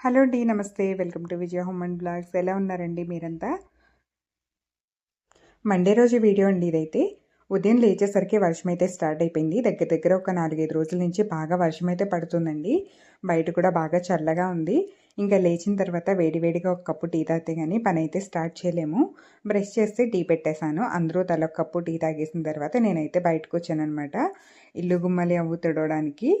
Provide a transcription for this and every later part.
Hello అండి నమస్తే. Welcome to Vijaya home and blogs. ఎలా ఉన్నారండి మీరంతా? మండే రోజు వీడియో అండి ఇదైతే. ఉదయం లేచేసరికి వర్షం అయితే స్టార్ట్ అయిపోయింది. దగ్గర దగ్గర ఒక నాలుగైదు రోజుల నుంచి బాగా వర్షం అయితే పడుతుందండి. బయట కూడా బాగా చల్లగా ఉంది. ఇంకా లేచిన తర్వాత వేడివేడిగా ఒక కప్పు టీ తాగితే కానీ పని అయితే స్టార్ట్ చేయలేము. బ్రష్ చేస్తే టీ పెట్టేశాను. అందరూ తల ఒక కప్పు టీ తాగేసిన తర్వాత నేనైతే బయటకు వచ్చాను అనమాట ఇల్లు గుమ్మలి అవ్వు తుడవడానికి.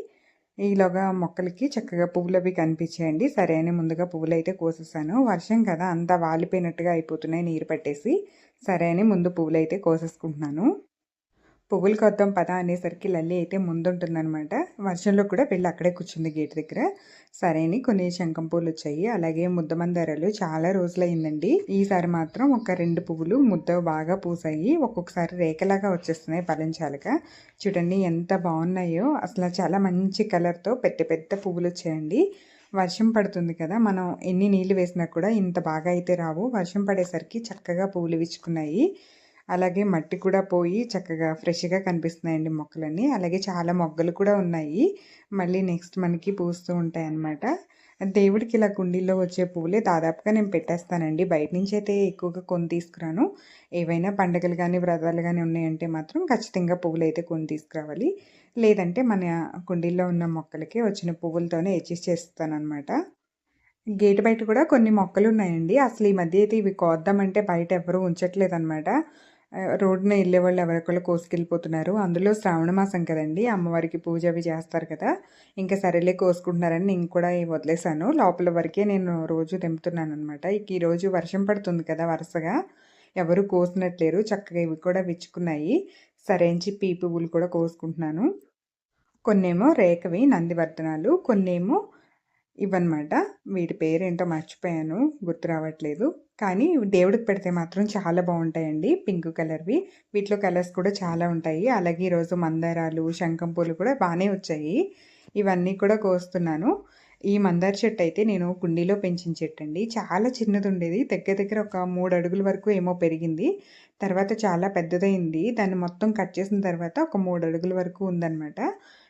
ఈలోగా మొక్కలకి చక్కగా పువ్వులు అవి కనిపించాయండి. సరే అని ముందుగా పువ్వులు అయితే కోసేసాను. వర్షం కదా అంతా వాలిపోయినట్టుగా అయిపోతున్నాయి నీరు పట్టేసి. సరే అని ముందు పువ్వులు అయితే కోసేసుకుంటున్నాను. పువ్వులు కొద్దాం పద అనేసరికి లల్లి అయితే ముందుంటుందన్నమాట. వర్షంలో కూడా వెళ్ళి అక్కడే కూర్చుంది గేట్ దగ్గర. సరే అని కొన్ని శంఖం పూలు వచ్చాయి. అలాగే ముద్దమందారాలు చాలా రోజులైందండి. ఈసారి మాత్రం ఒక రెండు పువ్వులు ముద్ద బాగా పూసాయి. ఒక్కొక్కసారి రేఖలాగా వచ్చేస్తున్నాయి పలంచాలుగా చూడండి ఎంత బాగున్నాయో. అసలు చాలా మంచి కలర్తో పెద్ద పెద్ద పువ్వులు వచ్చాయండి. వర్షం పడుతుంది కదా మనం ఎన్ని నీళ్ళు వేసినా కూడా ఇంత బాగా అయితే రావు. వర్షం పడేసరికి చక్కగా పువ్వులు విచ్చుకున్నాయి. అలాగే మట్టి కూడా పోయి చక్కగా ఫ్రెష్గా కనిపిస్తున్నాయండి మొక్కలన్నీ. అలాగే చాలా మొగ్గలు కూడా ఉన్నాయి. మళ్ళీ నెక్స్ట్ మనకి పూస్తూ ఉంటాయి అన్నమాట దేవుడికి ఇలా కుండీల్లో వచ్చే పువ్వులే దాదాపుగా నేను పెట్టేస్తానండి. బయట నుంచి అయితే ఎక్కువగా కొని తీసుకురాను. ఏవైనా పండుగలు కానీ వ్రతాలు కానీ ఉన్నాయంటే మాత్రం ఖచ్చితంగా పువ్వులు అయితే కొని తీసుకురావాలి. లేదంటే మన కుండీల్లో ఉన్న మొక్కలకి వచ్చిన పువ్వులతోనే అడ్జస్ట్ చేస్తాను గేట్ బయట కూడా కొన్ని మొక్కలు ఉన్నాయండి. అసలు ఈ మధ్య అయితే ఇవి కోద్దామంటే బయట ఎవరూ ఉంచట్లేదు అనమాట రోడ్డున వెళ్ళే వాళ్ళు ఎవరికొళ్ళు కోసుకెళ్ళిపోతున్నారు. అందులో శ్రావణ మాసం కదండి. అమ్మవారికి పూజ అవి చేస్తారు కదా. ఇంకా సరేలే కోసుకుంటున్నారని నేను కూడా వదిలేశాను. లోపల వరకే నేను రోజు తెంపుతున్నాను అనమాట ఇక ఈరోజు వర్షం పడుతుంది కదా వరుసగా. ఎవరు కోసినట్లేరు. చక్కగా ఇవి కూడా విచ్చుకున్నాయి. సరే అని చెప్పి పువ్వులు కూడా కోసుకుంటున్నాను. కొన్నేమో రేఖవి నందివర్ధనాలు. కొన్నేమో ఇవన్నమాట వీటి పేరేంటో మర్చిపోయాను గుర్తు రావట్లేదు. కానీ దేవుడికి పెడితే మాత్రం చాలా బాగుంటాయండి పింక్ కలర్వి. వీటిలో కలర్స్ కూడా చాలా ఉంటాయి. అలాగే ఈరోజు మందారాలు శంఖం పూలు కూడా బాగానే వచ్చాయి. ఇవన్నీ కూడా కోస్తున్నాను. ఈ మందార చెట్టు అయితే నేను కుండీలో పెంచిన చెట్టు అండి. చాలా చిన్నది ఉండేది. దగ్గర దగ్గర ఒక మూడు అడుగుల వరకు ఏమో పెరిగింది. తర్వాత చాలా పెద్దదైంది. దాన్ని మొత్తం కట్ చేసిన తర్వాత ఒక మూడు అడుగుల వరకు ఉందన్నమాట.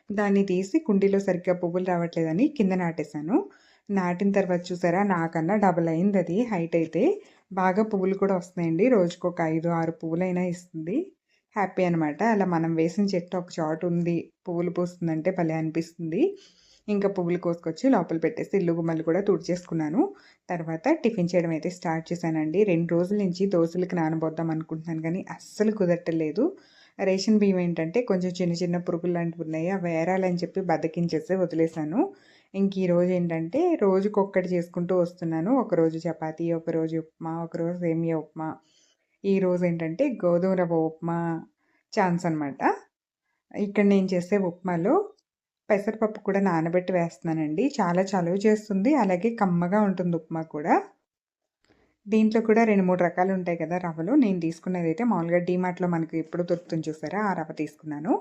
దాన్ని తీసి కుండీలో సరిగ్గా పువ్వులు రావట్లేదని కింద నాటేశాను. నాటిన తర్వాత చూసారా నాకన్నా డబుల్ అయింది అది హైట్ అయితే. బాగా పువ్వులు కూడా వస్తున్నాయండి. రోజుకు ఒక ఐదు ఆరు పువ్వులైనా ఇస్తుంది. హ్యాపీ అనమాట అలా మనం వేసిన చెట్టు ఒక చాటు ఉంది పువ్వులు పూస్తుందంటే భలే అనిపిస్తుంది. ఇంకా పువ్వులు కోసుకొచ్చి లోపల పెట్టేసి ఇల్లు గుమ్మలు కూడా తుడిచేసుకున్నాను. తర్వాత టిఫిన్ చేయడం అయితే స్టార్ట్ చేశానండి. రెండు రోజుల నుంచి దోశలకు నానబోద్దాం అనుకుంటున్నాను కానీ అస్సలు కుదరటలేదు రేషన్ బియ్యం ఏంటంటే కొంచెం చిన్న చిన్న పురుగులు లాంటివి ఉన్నాయి. అవి వేరాలని చెప్పి బద్దకించేసి వదిలేశాను. ఇంక ఈరోజు ఏంటంటే రోజుకొక్కటి చేసుకుంటూ వస్తున్నాను. ఒకరోజు చపాతీ ఒకరోజు ఉప్మా ఒకరోజు సేమియా ఉప్మా. ఈరోజు ఏంటంటే గోధుమ రవ్వ ఉప్మా ఛాన్స్ అనమాట ఇక్కడ నేను చేసే ఉప్మాలో పెసరపప్పు కూడా నానబెట్టి వేస్తున్నానండి. చాలా చలువ చేస్తుంది. అలాగే కమ్మగా ఉంటుంది ఉప్మా కూడా. దీంట్లో కూడా రెండు మూడు రకాలు ఉంటాయి కదా రవ్వలు. నేను తీసుకున్నది అయితే మామూలుగా డీమార్ట్లో మనకు ఎప్పుడు దొరుకుతుంది చూసారా? ఆ రవ్వ తీసుకున్నాను.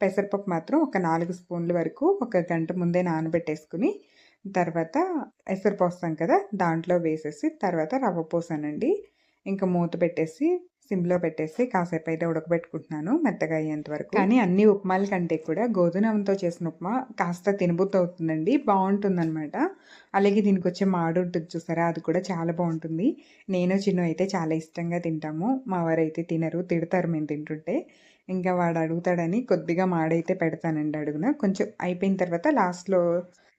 పెసరపప్పు మాత్రం ఒక నాలుగు స్పూన్ల వరకు ఒక గంట ముందే నానబెట్టేసుకుని తర్వాత ఎసరు పోస్తాం కదా దాంట్లో వేసేసి తర్వాత రవ్వ పోసానండి. ఇంకా మూత పెట్టేసి సిమ్లో పెట్టేసి కాసేపు అయితే ఉడకబెట్టుకుంటున్నాను మెత్తగా అయ్యేంత వరకు. కానీ అన్ని ఉప్మాల కంటే కూడా గోధుమతో చేసిన ఉప్మా కాస్త తినబుద్ధి అవుతుందండి బాగుంటుందన్నమాట. అలాగే దీనికి వచ్చే మాడు ఉంటుంది చూసారా అది కూడా చాలా బాగుంటుంది. నేను చిన్న అయితే చాలా ఇష్టంగా తింటాము. మా వారు అయితే తినరు తిడతారు మేము తింటుంటే. ఇంకా వాడు అడుగుతాడని కొద్దిగా మాడైతే పెడతానండి అడుగున. కొంచెం అయిపోయిన తర్వాత లాస్ట్లో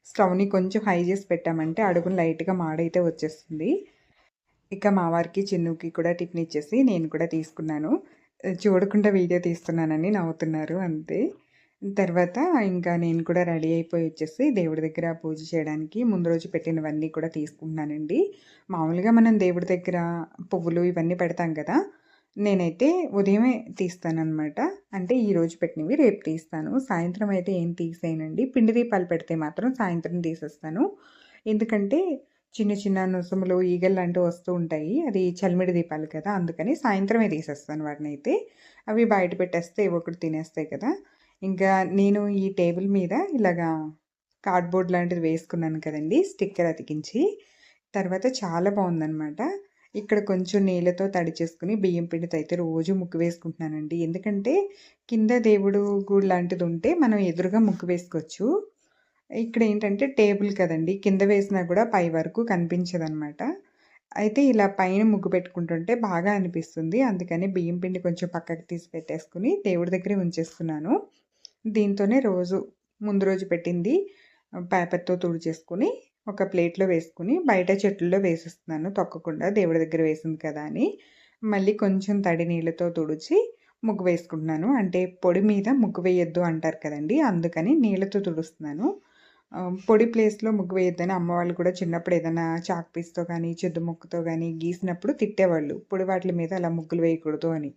స్టవ్ని కొంచెం హై చేసి పెట్టామంటే అడుగున లైట్గా మాడైతే వచ్చేస్తుంది. ఇక మా వారికి చిన్నుకి కూడా టిఫిన్ ఇచ్చేసి నేను కూడా తీసుకున్నాను. చూడకుండా వీడియో తీస్తున్నానని నవ్వుతున్నారు అంతే. తర్వాత ఇంకా నేను కూడా రెడీ అయిపోయి వచ్చేసి దేవుడి దగ్గర పూజ చేయడానికి ముందు రోజు పెట్టినవన్నీ కూడా తీసుకుంటున్నానండి. మామూలుగా మనం దేవుడి దగ్గర పువ్వులు ఇవన్నీ పెడతాం కదా నేనైతే ఉదయమే తీస్తానమాట అంటే ఈరోజు పెట్టినవి రేపు తీస్తాను. సాయంత్రం అయితే ఏం తీసేయనండి. పిండి దీపాలు పెడితే మాత్రం సాయంత్రం తీసేస్తాను. ఎందుకంటే చిన్న చిన్న నుసములు ఈగలు లాంటివి వస్తూ ఉంటాయి. అది చలిమిడి దీపాలు కదా అందుకని సాయంత్రమే తీసేస్తాను వాటిని అయితే. అవి బయట పెట్టేస్తే ఒకటి తినేస్తాయి కదా. ఇంకా నేను ఈ టేబుల్ మీద ఇలాగా కార్డ్బోర్డ్ లాంటిది వేసుకున్నాను కదండి స్టిక్కర్ అతికించి. తర్వాత చాలా బాగుందనమాట ఇక్కడ కొంచెం నీళ్ళతో తడి చేసుకుని బియ్యం పిండితో అయితే రోజు ముక్కు వేసుకుంటున్నానండి. ఎందుకంటే కింద దేవుడు గుడి లాంటిది ఉంటే మనం ఎదురుగా ముగ్గు వేసుకోవచ్చు. ఇక్కడ ఏంటంటే టేబుల్ కదండి కింద వేసినా కూడా పై వరకు కనిపించదనమాట. అయితే ఇలా పైన ముగ్గు పెట్టుకుంటుంటే బాగా అనిపిస్తుంది. అందుకని బియ్యం పిండి కొంచెం పక్కకి తీసి పెట్టేసుకుని దేవుడి దగ్గరే ఉంచేస్తున్నాను. దీంతోనే రోజు ముందు రోజు పెట్టింది పేపర్‌తో తుడిచేసుకొని ఒక ప్లేట్‌లో వేసుకుని బయట చెట్టుల్లో వేసేస్తున్నాను తొక్కకుండా దేవుడి దగ్గర వేసింది కదా అని. మళ్ళీ కొంచెం తడి నీళ్ళతో తుడిచి ముగ్గు వేసుకుంటున్నాను. అంటే పొడి మీద ముగ్గు వేయొద్దు అంటారు కదండీ! అందుకని నీళ్ళతో తుడుస్తున్నాను. పొడి ప్లేస్‌లో ముగ్గు వేయొద్దని అమ్మవాళ్ళు కూడా చిన్నప్పుడు ఏదైనా చాక్ పీస్‌తో కానీ చెద్దు ముక్కతో కానీ గీసినప్పుడు తిట్టేవాళ్ళు. పొడి వాటిల మీద అలా ముగ్గులు వేయకూడదు అని.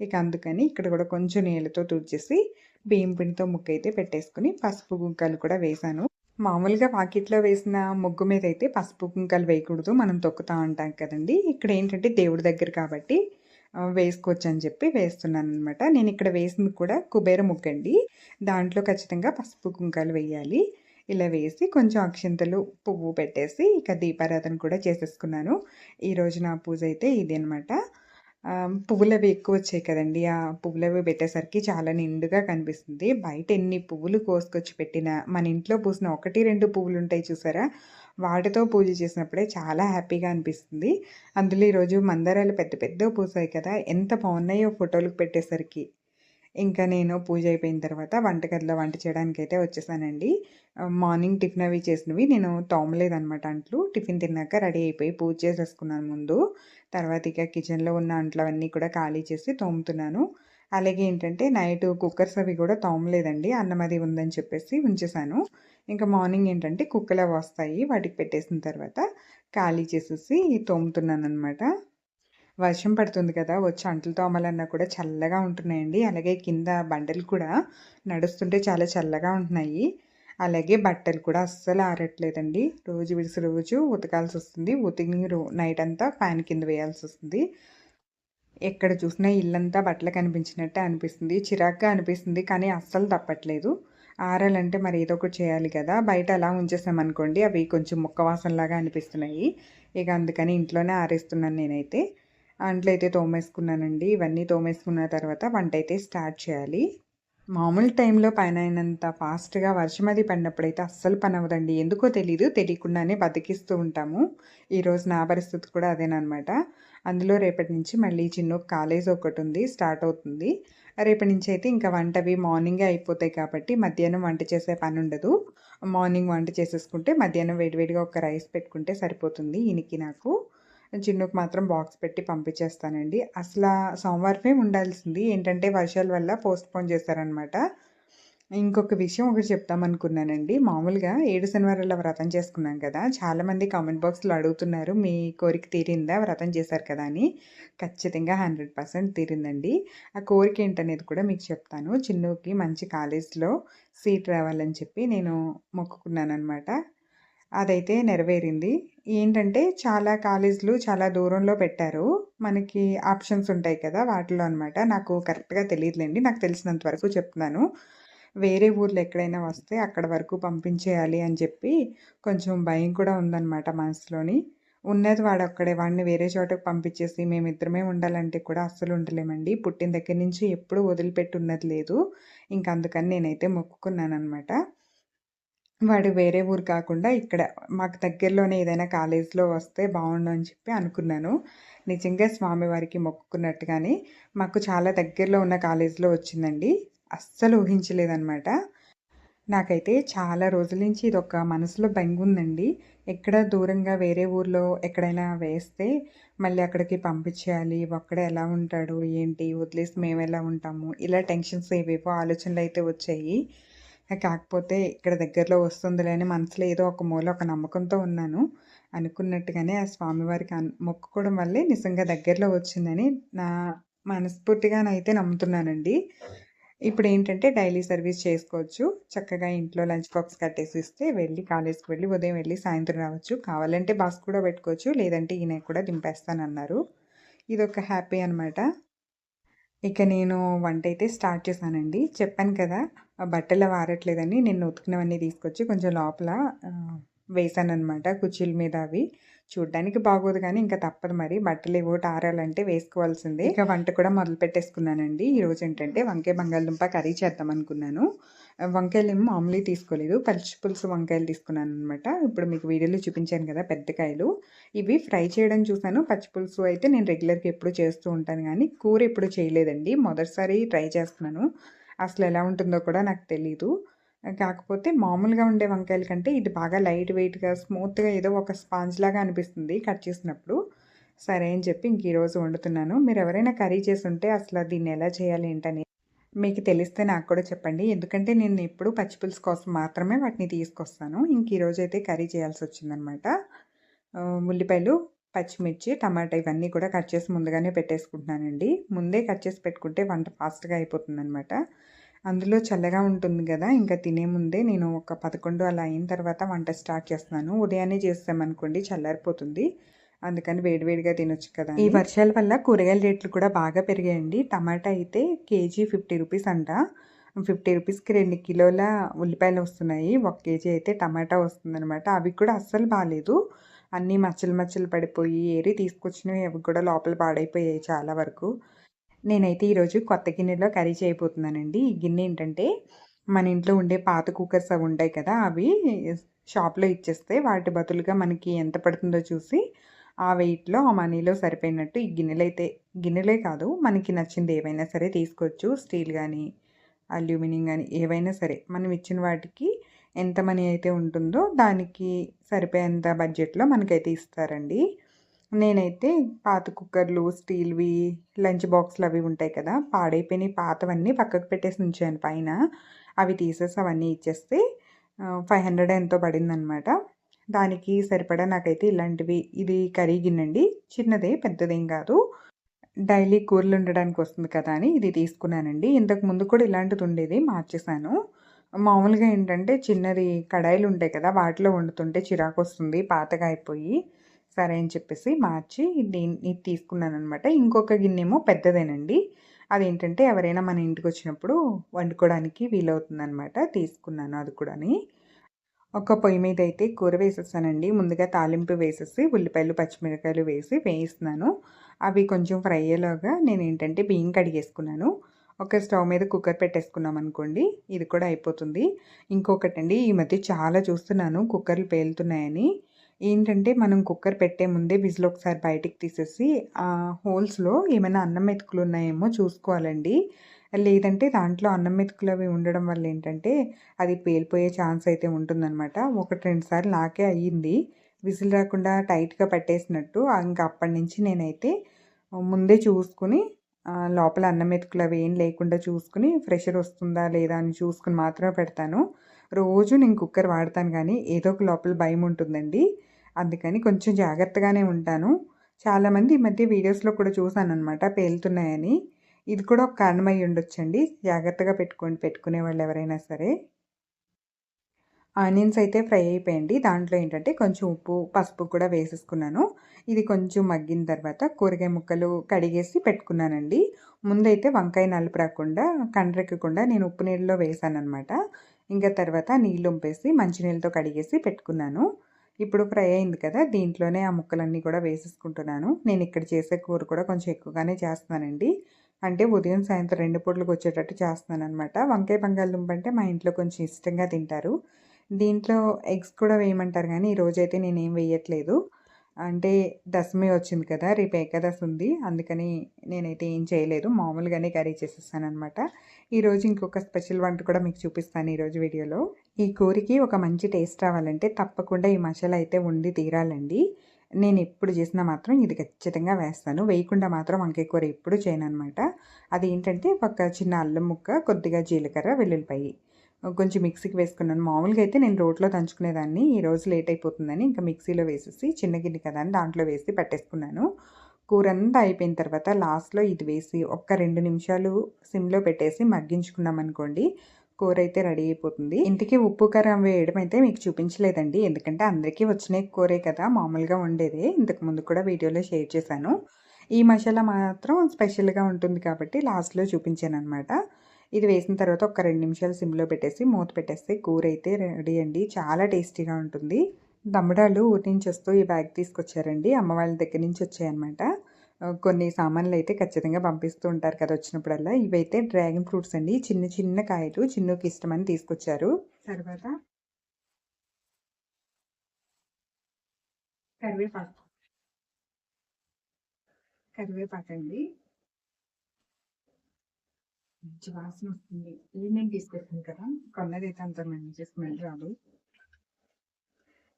ఇక అందుకని ఇక్కడ కూడా కొంచెం నీళ్ళతో తుడిచేసి బియ్యం పిండితో ముగ్గయితే పెట్టేసుకొని పసుపు, కుంకాలు కూడా వేశాను. మామూలుగా వాకిట్లో వేసిన ముగ్గు మీద అయితే పసుపు, కుంకాలు వేయకూడదు. మనం తొక్కుతూ ఉంటాం కదండీ! ఇక్కడేంటంటే దేవుడి దగ్గర కాబట్టి వేసుకోవచ్చు అని చెప్పి వేస్తున్నాను అనమాట నేను ఇక్కడ వేసింది కూడా కుబేర ముగ్గండి. దాంట్లో ఖచ్చితంగా పసుపు, కుంకాలు వేయాలి. ఇలా వేసి కొంచెం అక్షింతలు, పువ్వు పెట్టేసి ఇక దీపారాధన కూడా చేసేసుకున్నాను. ఈరోజు నా పూజయితే ఇది అనమాట. పువ్వులవి పువ్వులవి ఎక్కువొచ్చాయి కదండి ఆ పువ్వులవి పెట్టేసరికి చాలా నిండుగా కనిపిస్తుంది. బయట ఎన్ని పువ్వులు కోసుకొచ్చి పెట్టినా మన ఇంట్లో పూసిన ఒకటి రెండు పువ్వులు ఉంటాయి చూసారా? వాటితో పూజ చేసినప్పుడే చాలా హ్యాపీగా అనిపిస్తుంది. అందులో ఈరోజు మందారాలు పెద్ద పెద్ద పూసాయి కదా! ఎంత బాగున్నాయో ఫోటోలకు పెట్టేసరికి. ఇంకా నేను పూజ అయిపోయిన తర్వాత వంటగదిలో వంట చేయడానికి అయితే వచ్చేసానండి. మార్నింగ్ టిఫిన్ అవి చేసినవి నేను తోమలేదనమాట అంట్లు. టిఫిన్ తిన్నాక రెడీ అయిపోయి పూజ చేసేసుకున్నాను ముందు. తర్వాత ఇక కిచెన్‌లో ఉన్న అంట్లవన్నీ కూడా ఖాళీ చేసి తోముతున్నాను. అలాగే ఏంటంటే నైట్ కుక్కర్స్ అవి కూడా తోమలేదండి. అన్నం అది ఉందని చెప్పేసి ఉంచేసాను. ఇంకా మార్నింగ్ ఏంటంటే కుక్కలవి వస్తాయి. వాటికి పెట్టేసిన తర్వాత ఖాళీ చేసేసి తోముతున్నాను అనమాట వర్షం పడుతుంది కదా! వచ్చి అంట్లు తోమలన్నా కూడా చల్లగా ఉంటున్నాయండి. అలాగే కింద బండలు కూడా నడుస్తుంటే చాలా చల్లగా ఉంటున్నాయి. అలాగే బట్టలు కూడా అస్సలు ఆరట్లేదండి. రోజు విడిసి రోజు ఉతకాల్సి వస్తుంది ఉతికి రో అంతా ఫ్యాన్ కింద వేయాల్సి వస్తుంది ఎక్కడ చూసినా ఇల్లంతా బట్టలు కనిపించినట్టే అనిపిస్తుంది. చిరాగ్గా అనిపిస్తుంది. కానీ అస్సలు తప్పట్లేదు. ఆరాలంటే మరి ఏదో ఒకటి చేయాలి కదా! బయట అలా ఉంచేసామనుకోండి అవి కొంచెం ముక్క వాసనలాగా అనిపిస్తున్నాయి. ఇక అందుకని ఇంట్లోనే ఆరేస్తున్నాను నేనైతే. అంట్లయితే తోమేసుకున్నానండి. ఇవన్నీ తోమేసుకున్న తర్వాత వంట అయితే స్టార్ట్ చేయాలి. మామూలు టైంలో పైన అయినంత ఫాస్ట్‌గా వర్షం అది పడినప్పుడు అయితే అస్సలు పనవ్వదండి. ఎందుకో తెలీదు. తెలియకుండానే బతికిస్తూ ఉంటాము. ఈరోజు నా పరిస్థితి కూడా అదేనమాట అందులో రేపటి నుంచి మళ్ళీ చిన్న కాలేజ్ ఒకటి ఉంది స్టార్ట్ అవుతుంది. రేపటి నుంచి అయితే ఇంకా వంటవి మార్నింగే అయిపోతాయి కాబట్టి మధ్యాహ్నం వంట చేసే పని ఉండదు మార్నింగ్ వంట చేసేసుకుంటే మధ్యాహ్నం వేడివేడిగా ఒక రైస్ పెట్టుకుంటే సరిపోతుంది ఈయనకి నాకు. చిన్నుకు మాత్రం బాక్స్ పెట్టి పంపించేస్తానండి. అసలు సోమవారమే ఉండాల్సింది. ఏంటంటే వర్షాల వల్ల పోస్ట్‌పోన్ చేశారనమాట. ఇంకొక విషయం ఒకటి చెప్తామనుకున్నానండి మామూలుగా ఏడు శనివారాల వ్రతం చేసుకున్నాం కదా! చాలామంది కామెంట్ బాక్స్‌లో అడుగుతున్నారు. మీ కోరిక తీరిందా? వ్రతం చేశారు కదా! అని. ఖచ్చితంగా 100% తీరిందండి. ఆ కోరిక ఏంటనేది కూడా మీకు చెప్తాను. చిన్నుకి మంచి కాలేజ్‌లో సీట్ రావాలని చెప్పి నేను మొక్కుకున్నాను అనమాట అదైతే నెరవేరింది. ఏంటంటే చాలా కాలేజీలు చాలా దూరంలో పెట్టారు. మనకి ఆప్షన్స్ ఉంటాయి కదా! వాటిలో అనమాట. నాకు కరెక్ట్‌గా తెలియదులేండి నాకు తెలిసినంత వరకు చెప్తున్నాను. వేరే ఊర్లో ఎక్కడైనా వస్తే అక్కడ వరకు పంపించేయాలి అని చెప్పి కొంచెం భయం కూడా ఉందన్నమాట మనసులోని. ఉన్నది వాడొక్కడే. వాడిని వేరే చోటకి పంపించేసి మేమిద్దరమే ఉండాలంటే కూడా అస్సలు ఉండలేమండి. పుట్టిన దగ్గర నుంచి ఎప్పుడూ వదిలిపెట్టి ఉన్నది లేదు. ఇంక అందుకని నేనైతే మొక్కుకున్నాను అనమాట వాడు వేరే ఊరు కాకుండా ఇక్కడ మాకు దగ్గరలోనే ఏదైనా కాలేజ్‌లో వస్తే బాగుండు అని చెప్పి అనుకున్నాను. నిజంగా స్వామివారికి మొక్కుకున్నట్టుగానే మాకు చాలా దగ్గరలో ఉన్న కాలేజ్‌లో వచ్చిందండి. అస్సలు ఊహించలేదన్నమాట నాకైతే చాలా రోజుల నుంచి ఇదొక మనసులో బెంగుందండి. ఎక్కడ దూరంగా వేరే ఊర్లో ఎక్కడైనా వేస్తే మళ్ళీ అక్కడికి పంపించేయాలి. ఒక్కడే ఎలా ఉంటాడు? ఏంటి? వదిలేసి మేము ఎలా ఉంటాము? ఇలా టెన్షన్స్ ఏవేవో ఆలోచనలు అయితే వచ్చాయి. కాకపోతే ఇక్కడ దగ్గరలో వస్తుందిలే అని మనసులో ఏదో ఒక మూల ఒక నమ్మకంతో ఉన్నాను. అనుకున్నట్టుగానే ఆ స్వామివారికి అన్ మొక్కుకోవడం వల్లే నిజంగా దగ్గరలో వచ్చిందని నా మనస్ఫూర్తిగానైతే నమ్ముతున్నానండి. ఇప్పుడు ఏంటంటే డైలీ సర్వీస్ చేసుకోవచ్చు. చక్కగా ఇంట్లో లంచ్ బాక్స్ కట్టేసి ఇస్తే వెళ్ళి కాలేజ్‌కి వెళ్ళి ఉదయం వెళ్ళి సాయంత్రం రావచ్చు. కావాలంటే బస్ కూడా పెట్టుకోవచ్చు. లేదంటే ఈయన కూడా దింపేస్తానన్నారు. ఇదొక హ్యాపీ అనమాట. ఇక నేను వంట అయితే స్టార్ట్ చేశానండి. చెప్పాను కదా! బట్టలు వారట్లేదని నేను ఉతికినవన్నీ తీసుకొచ్చి కొంచెం లోపల ఆహ్, వేసాననమాట కుర్చీల మీద అవి. చూడ్డానికి బాగోదు కానీ ఇంకా తప్పదు మరి. బట్టలు ఏవో టారాలంటే వేసుకోవాల్సిందే. ఇంకా వంట కూడా మొదలు పెట్టేసుకున్నానండి. ఈరోజు ఏంటంటే వంకాయ బంగాళదుంప కర్రీ చేద్దాం అనుకున్నాను. వంకాయలు ఏమో మామూలు తీసుకోలేదు. పచ్చి పులుసు వంకాయలు తీసుకున్నాను అనమాట ఇప్పుడు మీకు వీడియోలో చూపించాను కదా పెద్ద కాయలు. ఇవి ఫ్రై చేయడం చూశాను. పచ్చి పులుసు అయితే నేను రెగ్యులర్గా ఎప్పుడు చేస్తూ ఉంటాను. కానీ కూర ఎప్పుడు చేయలేదండి. మొదటిసారి ట్రై చేస్తున్నాను. అసలు ఎలా ఉంటుందో కూడా నాకు తెలీదు. కాకపోతే మామూలుగా ఉండే వంకాయల కంటే ఇది బాగా లైట్ వెయిట్గా స్మూత్గా ఏదో ఒక స్పాంజ్ లాగా అనిపిస్తుంది కట్ చేసినప్పుడు. సరే అని చెప్పి ఇంక ఈరోజు వండుతున్నాను. మీరు ఎవరైనా కర్రీ చేసి ఉంటే అసలు దీన్ని ఎలా చేయాలి ఏంటని మీకు తెలిస్తే నాకు కూడా చెప్పండి. ఎందుకంటే నేను ఎప్పుడు పచ్చిపులుసు కోసం మాత్రమే వాటిని తీసుకొస్తాను. ఇంక ఈరోజు అయితే కర్రీ చేయాల్సి వచ్చిందనమాట. ఉల్లిపాయలు పచ్చిమిర్చి టమాటా ఇవన్నీ కూడా కట్ చేసి ముందుగానే పెట్టేసుకుంటున్నానండి. ముందే కట్ చేసి పెట్టుకుంటే వంట ఫాస్ట్గా అయిపోతుంది అనమాట అందులో చల్లగా ఉంటుంది కదా ఇంకా తినే ముందే నేను ఒక పదకొండు అలా అయిన తర్వాత వంట స్టార్ట్ చేస్తున్నాను. ఉదయాన్నే చేస్తామనుకోండి చల్లారిపోతుంది. అందుకని వేడివేడిగా తినొచ్చు కదా ఈ వర్షాల వల్ల కూరగాయల రేట్లు కూడా బాగా పెరిగాయండి. టమాటా అయితే కేజీ ఫిఫ్టీ రూపీస్ అంట. ఫిఫ్టీ రూపీస్కి రెండు కిలోల ఉల్లిపాయలు వస్తున్నాయి. ఒక కేజీ అయితే టమాటా వస్తుందనమాట అవి కూడా అస్సలు బాగాలేదు. అన్నీ మచ్చలు మచ్చలు పడిపోయి ఏరి తీసుకొచ్చినవి అవి కూడా లోపల పాడైపోయాయి చాలా వరకు. నేనైతే ఈరోజు కొత్త గిన్నెలో కర్రీ చేయబోతున్నానండి. ఈ గిన్నె ఏంటంటే మన ఇంట్లో ఉండే పాత కుక్కర్స్ అవి ఉంటాయి కదా అవి షాప్లో ఇచ్చేస్తే వాటి బదులుగా మనకి ఎంత పడుతుందో చూసి ఆ వెయిట్లో ఆ మనీలో సరిపోయినట్టు ఈ గిన్నెలు అయితే గిన్నెలే కాదు మనకి నచ్చింది ఏవైనా సరే తీసుకోవచ్చు. స్టీల్ కానీ అల్యూమినియం కానీ ఏవైనా సరే మనం ఇచ్చిన వాటికి ఎంత మనీ అయితే ఉంటుందో దానికి సరిపోయేంత బడ్జెట్లో మనకైతే ఇస్తారండి. నేనైతే పాత కుక్కర్లు స్టీల్వి లంచ్ బాక్స్లు అవి ఉంటాయి కదా పాడైపోయినాయి. పాతవన్నీ పక్కకు పెట్టేసి ఉంచాను పైన. అవి తీసేసి అవన్నీ ఇచ్చేస్తే ఫైవ్ హండ్రెడ్ ఎంతో పడిందనమాట. దానికి సరిపడా నాకైతే ఇలాంటివి ఇది కర్రీ గిన్నెండి. చిన్నదే పెద్దదేం కాదు. డైలీ కూరలు ఉండడానికి వస్తుంది కదా అని ఇది తీసుకున్నానండి. ఇంతకు ముందు కూడా ఇలాంటిది ఉండేది మార్చేసాను మామూలుగా ఏంటంటే చిన్నది కడాయిలు ఉంటాయి కదా వాటిలో వండుతుంటే చిరాకు వస్తుంది పాతగా అయిపోయి. సరే అని చెప్పేసి మార్చి దీన్ని తీసుకున్నాను అనమాట ఇంకొక గిన్నెమో పెద్దదేనండి. అదేంటంటే ఎవరైనా మన ఇంటికి వచ్చినప్పుడు వండుకోవడానికి వీలవుతుందనమాట తీసుకున్నాను అది కూడాని. ఒక పొయ్యి మీద అయితే కూర వేసేసానండి ముందుగా తాలింపు వేసేసి ఉల్లిపాయలు పచ్చిమిరకాయలు వేసి వేయిస్తున్నాను. అవి కొంచెం ఫ్రై అయ్యేలాగా నేను ఏంటంటే బియ్యం కడిగేసుకున్నాను. ఒక స్టవ్ మీద కుక్కర్ పెట్టేసుకున్నాం అనుకోండి ఇది కూడా అయిపోతుంది. ఇంకొకటండి ఈ మధ్య చాలా చూస్తున్నాను కుక్కర్లు పేలుతున్నాయని. ఏంటంటే మనం కుక్కర్ పెట్టే ముందే విజిల్ ఒకసారి బయటికి తీసేసి ఆ హోల్స్లో ఏమైనా అన్నం మెతుకులు ఉన్నాయేమో చూసుకోవాలండి. లేదంటే దాంట్లో అన్నం మెతుకులు అవి ఉండడం వల్ల ఏంటంటే అది పేలిపోయే ఛాన్స్ అయితే ఉంటుందన్నమాట. ఒకటి రెండు సార్లు నాకే అయ్యింది. విజిల్ రాకుండా టైట్గా పట్టేసినట్టు ఇంకా అప్పటి నుంచి నేనైతే ముందే చూసుకుని లోపల అన్నం మెతుకులు అవి ఏం లేకుండా చూసుకుని ప్రెషర్ వస్తుందా లేదా అని చూసుకుని మాత్రమే పెడతాను. రోజు నేను కుక్కర్ వాడతాను కానీ ఏదో ఒక లోపల భయం ఉంటుందండి. అందుకని కొంచెం జాగ్రత్తగానే ఉంటాను. చాలామంది ఈ మధ్య వీడియోస్లో కూడా చూసాను అనమాట పేలుతున్నాయని. ఇది కూడా ఒక కారణమై ఉండొచ్చండి. జాగ్రత్తగా పెట్టుకోండి పెట్టుకునే వాళ్ళు ఎవరైనా సరే. ఆనియన్స్ అయితే ఫ్రై అయిపోయింది. దాంట్లో ఏంటంటే కొంచెం ఉప్పు పసుపు కూడా వేసేసుకున్నాను. ఇది కొంచెం మగ్గిన తర్వాత కూరగాయ ముక్కలు కడిగేసి పెట్టుకున్నానండి. ముందైతే వంకాయ నలుపు రాకుండా కండ్రెక్కకుండా నేను ఉప్పు నీళ్ళలో వేసాను అనమాట ఇంకా తర్వాత నీళ్ళు ఉంపేసి మంచినీళ్ళతో కడిగేసి పెట్టుకున్నాను. ఇప్పుడు ఫ్రై అయింది కదా దీంట్లోనే ఆ ముక్కలన్నీ కూడా వేసేసుకుంటున్నాను. నేను ఇక్కడ చేసే కూర కూడా కొంచెం ఎక్కువగానే చేస్తున్నానండి. అంటే ఉదయం సాయంత్రం రెండు పూటలకు వచ్చేటట్టు చేస్తున్నాను అనమాట వంకాయ బంగాళదుంప అంటే మా ఇంట్లో కొంచెం ఇష్టంగా తింటారు. దీంట్లో ఎగ్స్ కూడా వేయమంటారు కానీ ఈరోజైతే నేనేం వేయట్లేదు. అంటే దశమి వచ్చింది కదా రేపు ఏకాదశి ఉంది. అందుకని నేనైతే ఏం చేయలేదు. మామూలుగానే కర్రీ చేసేస్తానమాట ఈరోజు ఇంకొక స్పెషల్ వంట కూడా మీకు చూపిస్తాను ఈరోజు వీడియోలో. ఈ కూరకి ఒక మంచి టేస్ట్ రావాలంటే తప్పకుండా ఈ మసాలా అయితే ఉండి తీరాలండి. నేను ఎప్పుడు చేసినా మాత్రం ఇది ఖచ్చితంగా వేస్తాను. వేయకుండా మాత్రం వంకాయ కూర ఎప్పుడు చేయను అనమాట అది ఏంటంటే ఒక చిన్న అల్లం ముక్క కొద్దిగా జీలకర్ర వెల్లుల్లిపాయి. కొంచెం మిక్సీకి వేసుకున్నాను. మామూలుగా అయితే నేను రోట్లో దంచుకునేదాన్ని. ఈరోజు లేట్ అయిపోతుందని ఇంకా మిక్సీలో వేసేసి చిన్న గిన్నె కదా అని దాంట్లో వేసి పట్టేసుకున్నాను. కూర అంతా అయిపోయిన తర్వాత లాస్ట్లో ఇది వేసి ఒక్క రెండు నిమిషాలు సిమ్లో పెట్టేసి మగ్గించుకున్నాం అనుకోండి కూర అయితే రెడీ అయిపోతుంది. ఇంటికి ఉప్పు కారం వేయడం అయితే మీకు చూపించలేదండి. ఎందుకంటే అందరికీ వచ్చిన కూరే కదా మామూలుగా ఉండేదే ఇంతకు ముందు కూడా వీడియోలో షేర్ చేశాను. ఈ మసాలా మాత్రం స్పెషల్గా ఉంటుంది కాబట్టి లాస్ట్లో చూపించాను అనమాట ఇది వేసిన తర్వాత ఒక రెండు నిమిషాలు సిమ్లో పెట్టేసి మూత పెట్టేస్తే కూర అయితే రెడీ అండి. చాలా టేస్టీగా ఉంటుంది. దమ్మడాలు ఊరి నుంచి వస్తూ ఈ బ్యాగ్ తీసుకొచ్చారండి. అమ్మ వాళ్ళ దగ్గర నుంచి వచ్చాయన్నమాట. కొన్ని సామాన్లు అయితే ఖచ్చితంగా పంపిస్తూ ఉంటారు కదా వచ్చినప్పుడల్లా. ఇవైతే డ్రాగన్ ఫ్రూట్స్ అండి. చిన్న చిన్న కాయలు చిన్నకి ఇష్టమని తీసుకొచ్చారు. తర్వాత కరివేపాకు. కరివేపాకు అండి మంచి వాసన వస్తుంది ఈవినింగ్ తీసుకొచ్చింది కదా. కొన్నదైతే అంత మంచి స్మెల్ రాదు.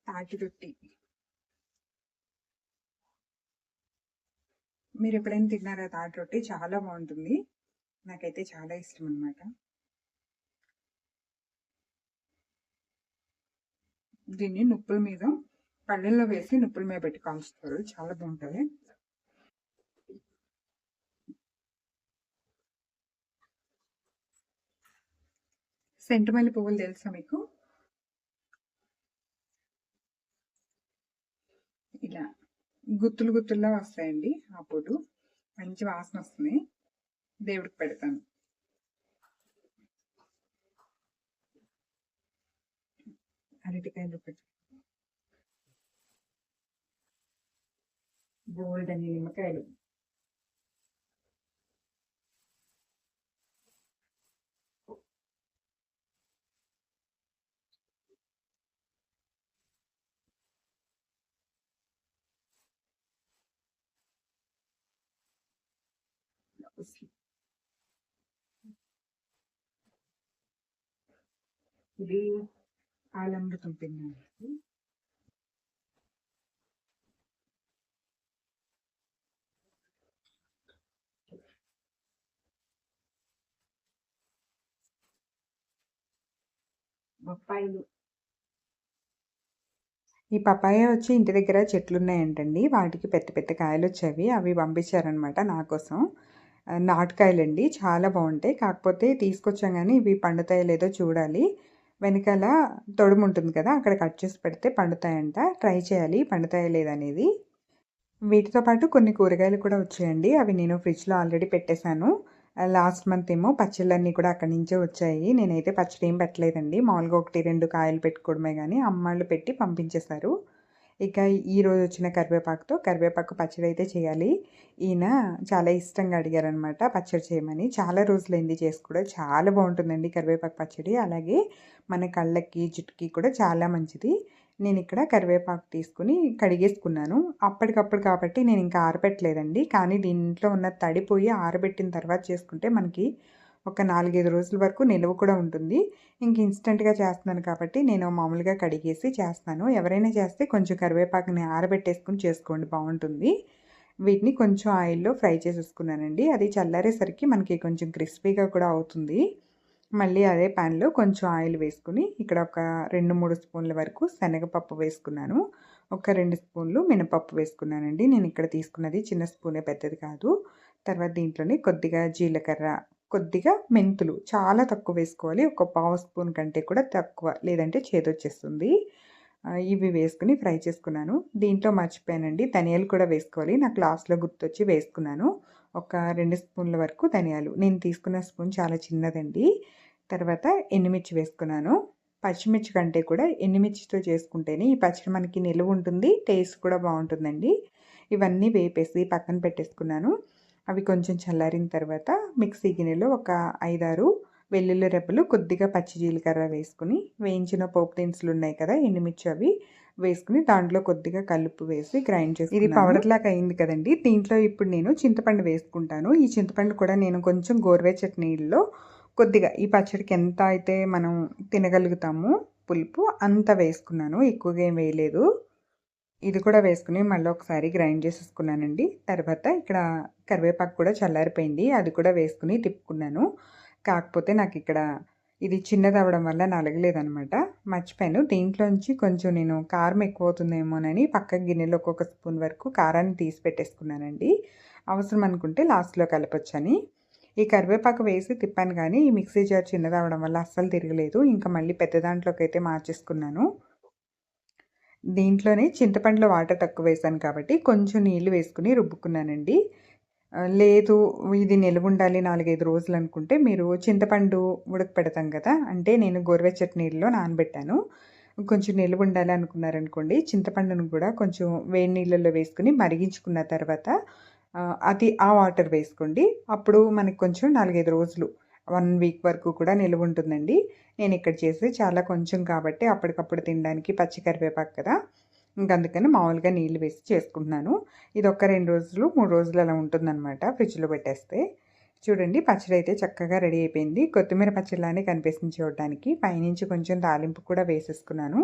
తాటి రొట్టి. మీరు ఎప్పుడైనా తిన్నారా తాటి రొట్టి? చాలా బాగుంటుంది. నాకైతే చాలా ఇష్టం అనమాట దీన్ని నుప్పుల మీద పళ్ళెల్లో వేసి నుప్పుల మీద పెట్టి కాల్చుతారు చాలా బాగుంటుంది. సెంటుమల్లి పువ్వులు తెలుసా మీకు? ఇలా గుత్తులు గుత్తుల్లో వస్తాయండి అప్పుడు మంచి వాసన వస్తుంది. దేవుడికి పెడతాను. అరటికాయలు పెట్టి గోల్డ్ అని నిమ్మకాయలు. ఇది ఆలంబృతం తిన్నాను బొప్పాయిలు. ఈ పపాయ వచ్చి ఇంటి దగ్గర చెట్లు ఉన్నాయంటండి వాటికి పెద్ద పెద్ద కాయలు వచ్చేవి అవి పంపించారనమాట నా కోసం. నాటకాయలండి. చాలా బాగుంటాయి. కాకపోతే తీసుకొచ్చాం కానీ ఇవి పండుతాయో లేదో చూడాలి. వెనకాల తొడుము ఉంటుంది కదా అక్కడ కట్ చేసి పెడితే పండుతాయంట. ట్రై చేయాలి పండుతాయో లేదనేది. వీటితో పాటు కొన్ని కూరగాయలు కూడా వచ్చాయండి. అవి నేను ఫ్రిడ్జ్లో ఆల్రెడీ పెట్టేశాను. లాస్ట్ మంత్ ఏమో పచ్చళ్ళన్నీ కూడా అక్కడి నుంచే వచ్చాయి. నేనైతే పచ్చడి ఏం పెట్టలేదండి. మామూలుగా ఒకటి రెండు కాయలు పెట్టుకోవడమే కానీ అమ్మాళ్ళు పెట్టి పంపించేశారు. ఇక ఈరోజు వచ్చిన కరివేపాకుతో కరివేపాకు పచ్చడి అయితే చేయాలి. ఈయన చాలా ఇష్టంగా అడిగారనమాట పచ్చడి చేయమని. చాలా రోజులైంది చేసి కూడా చాలా బాగుంటుందండి కరివేపాకు పచ్చడి. అలాగే మన కళ్ళకి జుట్టుకి కూడా చాలా మంచిది. నేను ఇక్కడ కరివేపాకు తీసుకుని కడిగేసుకున్నాను. అప్పటికప్పుడు కాబట్టి నేను ఇంకా ఆరబెట్టలేదండి. కానీ దీంట్లో ఉన్న తడిపోయి ఆరబెట్టిన తర్వాత చేసుకుంటే మనకి ఒక నాలుగైదు రోజుల వరకు నిలువ కూడా ఉంటుంది. ఇంక ఇన్స్టెంట్గా చేస్తున్నాను కాబట్టి నేను మామూలుగా కడిగేసి చేస్తాను. ఎవరైనా చేస్తే కొంచెం కరివేపాకుని ఆరబెట్టేసుకుని చేసుకోండి బాగుంటుంది. వీటిని కొంచెం ఆయిల్లో ఫ్రై చేసేసుకున్నానండి. అది చల్లారేసరికి మనకి కొంచెం క్రిస్పీగా కూడా అవుతుంది. మళ్ళీ అదే ప్యాన్లో కొంచెం ఆయిల్ వేసుకుని ఇక్కడ ఒక రెండు మూడు స్పూన్ల వరకు శనగపప్పు వేసుకున్నాను. ఒక రెండు స్పూన్లు మినపప్పు వేసుకున్నానండి. నేను ఇక్కడ తీసుకున్నది చిన్న స్పూనే పెద్దది కాదు. తర్వాత దీంట్లోనే కొద్దిగా జీలకర్ర కొద్దిగా మెంతులు చాలా తక్కువ వేసుకోవాలి. ఒక పావు స్పూన్ కంటే కూడా తక్కువ లేదంటే చేదొచ్చేస్తుంది ఇవి వేసుకుని ఫ్రై చేసుకున్నాను. దీంట్లో మర్చిపోయానండి. ధనియాలు కూడా వేసుకోవాలి. నాకు లాస్ట్లో గుర్తొచ్చి వేసుకున్నాను. ఒక రెండు స్పూన్ల వరకు ధనియాలు. నేను తీసుకున్న స్పూన్ చాలా చిన్నదండి. తర్వాత ఎండుమిర్చి వేసుకున్నాను. పచ్చిమిర్చి కంటే కూడా ఎండుమిర్చితో చేసుకుంటేనే ఈ పచ్చడి మనకి నిలువ ఉంటుంది టేస్ట్ కూడా బాగుంటుందండి. ఇవన్నీ వేపేసి పక్కన పెట్టేసుకున్నాను. అవి కొంచెం చల్లారిన తర్వాత మిక్సీ గిన్నెలో ఒక ఐదారు వెల్లుల్లి రెబ్బలు కొద్దిగా పచ్చి జీలకర్ర వేసుకుని వేయించిన పోపు దినుసులు ఉన్నాయి కదా ఎండుమిర్చి అవి వేసుకుని దాంట్లో కొద్దిగా కలుపు వేసి గ్రైండ్ చేసి ఇది పౌడర్ లాగా అయింది కదండి. దీంట్లో ఇప్పుడు నేను చింతపండు వేసుకుంటాను. ఈ చింతపండు కూడా నేను కొంచెం గోరువెచ్చటి నీళ్ళలో కొద్దిగా ఈ పచ్చడికి ఎంత అయితే మనం తినగలుగుతామో పులుపు అంత వేసుకున్నాను. ఎక్కువగా ఏం వేయలేదు. ఇది కూడా వేసుకుని మళ్ళీ ఒకసారి గ్రైండ్ చేసేసుకున్నానండి. తర్వాత ఇక్కడ కరివేపాకు కూడా చల్లారిపోయింది. అది కూడా వేసుకుని తిప్పుకున్నాను. కాకపోతే నాకు ఇక్కడ ఇది చిన్నది అవ్వడం వల్ల నలగలేదనమాట మర్చిపోయాను. దీంట్లోంచి కొంచెం నేను కారం ఎక్కువ అవుతుందేమోనని పక్క గిన్నెలో ఒక్కొక్క స్పూన్ వరకు కారాన్ని తీసి పెట్టేసుకున్నానండి. అవసరం అనుకుంటే లాస్ట్లో కలపొచ్చని. ఈ కరివేపాకు వేసి తిప్పాను కానీ ఈ మిక్సీ జార్ చిన్నది అవ్వడం వల్ల అస్సలు తిరగలేదు. ఇంకా మళ్ళీ పెద్ద దాంట్లోకి అయితే మార్చేసుకున్నాను. దీంట్లోనే చింతపండులో వాటర్ తక్కువ వేసాను కాబట్టి కొంచెం నీళ్ళు వేసుకుని రుబ్బుకున్నానండి. లేదు ఇది నిలువుండాలి నాలుగైదు రోజులు అనుకుంటే మీరు చింతపండు ఉడకపెడతాం కదా అంటే నేను గోరువెచ్చటి నీళ్ళలో నానబెట్టాను. కొంచెం నిలువ ఉండాలి అనుకున్నారనుకోండి చింతపండును కూడా కొంచెం వేడి నీళ్ళల్లో వేసుకుని మరిగించుకున్న తర్వాత అది ఆ వాటర్ వేసుకోండి. అప్పుడు మనకి కొంచెం నాలుగైదు రోజులు వన్ వీక్ వరకు కూడా నిలువ ఉంటుందండి. నేను ఇక్కడ చేసి చాలా కొంచెం కాబట్టి అప్పటికప్పుడు తినడానికి పచ్చికరివేపాకు కదా. ఇంక అందుకని మామూలుగా నీళ్ళు వేసి చేసుకుంటున్నాను. ఇది ఒక రెండు రోజులు మూడు రోజులు అలా ఉంటుందన్నమాట ఫ్రిడ్జ్లో పెట్టేస్తే. చూడండి పచ్చడి అయితే చక్కగా రెడీ అయిపోయింది. కొత్తిమీర పచ్చడిలానే కనిపిస్తుంది చూడడానికి. పైనుంచి కొంచెం తాలింపు కూడా వేసేసుకున్నాను.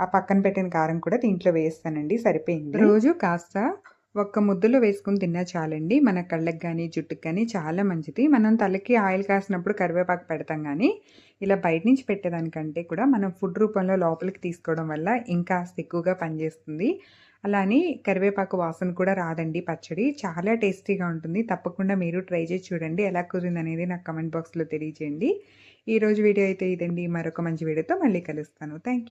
ఆ పక్కన పెట్టిన కారం కూడా దీంట్లో వేస్తానండి. సరిపోయింది. రోజు కాస్త ఒక్క ముద్దలో వేసుకుని తిన్నా చాలండి. మన కళ్ళకి కానీ జుట్టుకి కానీ చాలా మంచిది. మనం తలకి ఆయిల్ కాసినప్పుడు కరివేపాకు పెడతాం కానీ ఇలా బయట నుంచి పెట్టేదానికంటే కూడా మనం ఫుడ్ రూపంలో లోపలికి తీసుకోవడం వల్ల ఇంకా ఎక్కువగా పనిచేస్తుంది. అలానే కరివేపాకు వాసన కూడా రాదండి పచ్చడి. చాలా టేస్టీగా ఉంటుంది. తప్పకుండా మీరు ట్రై చేసి చూడండి. ఎలా కుదిరింది అనేది నాకు కమెంట్ బాక్స్లో తెలియజేయండి. ఈరోజు వీడియో అయితే ఇదండి. మరొక మంచి వీడియోతో మళ్ళీ కలుస్తాను. థ్యాంక్